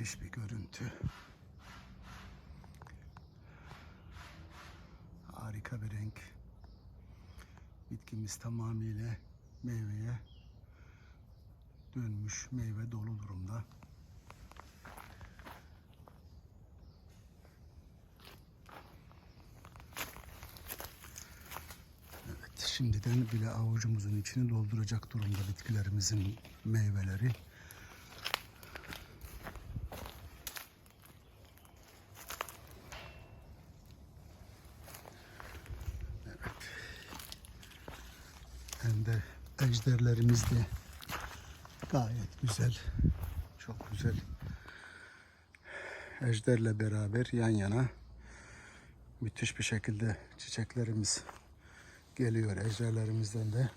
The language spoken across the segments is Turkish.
Müthiş bir görüntü. Harika bir renk. Bitkimiz tamamıyla meyveye dönmüş, meyve dolu durumda. Evet, şimdiden bile avucumuzun içini dolduracak durumda bitkilerimizin meyveleri. Hem de ejderlerimiz de gayet güzel. Çok güzel. Ejderle beraber yan yana müthiş bir şekilde çiçeklerimiz geliyor ejderlerimizden de.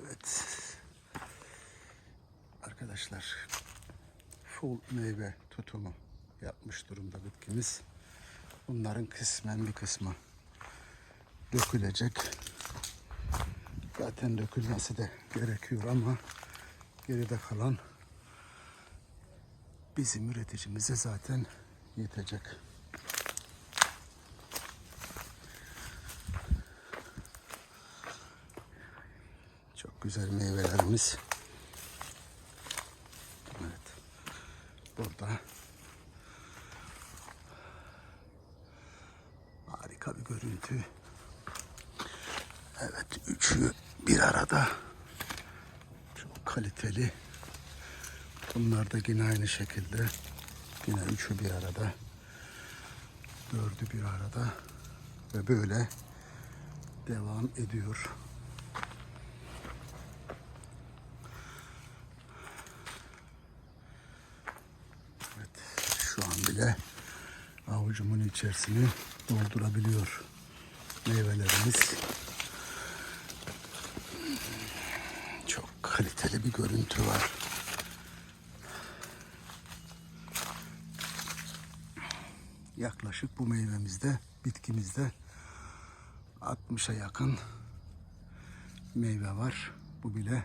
Evet. Arkadaşlar full meyve tutumu yapmış durumda bitkimiz. Bunların kısmen bir kısmı dökülecek. Zaten dökülmesi de gerekiyor ama geride kalan bizim üreticimize zaten yetecek. Çok güzel meyvelerimiz. Evet. Burada harika bir görüntü. Evet, üçü bir arada. Çok kaliteli. Bunlar da yine aynı şekilde. Yine üçü bir arada. Dördü bir arada. Ve böyle devam ediyor. Evet, şu an bile avucumun içerisini doldurabiliyor meyvelerimiz. Çok kaliteli bir görüntü var. Yaklaşık bu meyvemizde, bitkimizde 60'a yakın meyve var. Bu bile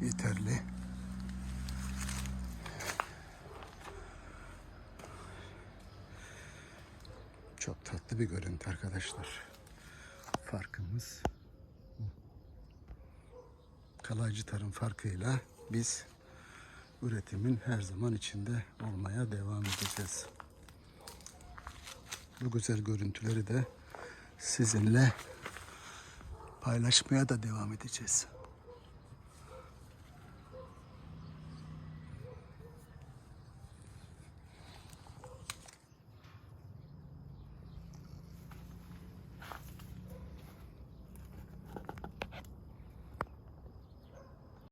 yeterli. Çok tatlı bir görüntü arkadaşlar. Farkımız. Kalaycı tarım farkıyla biz üretimin her zaman içinde olmaya devam edeceğiz. Bu güzel görüntüleri de sizinle paylaşmaya da devam edeceğiz.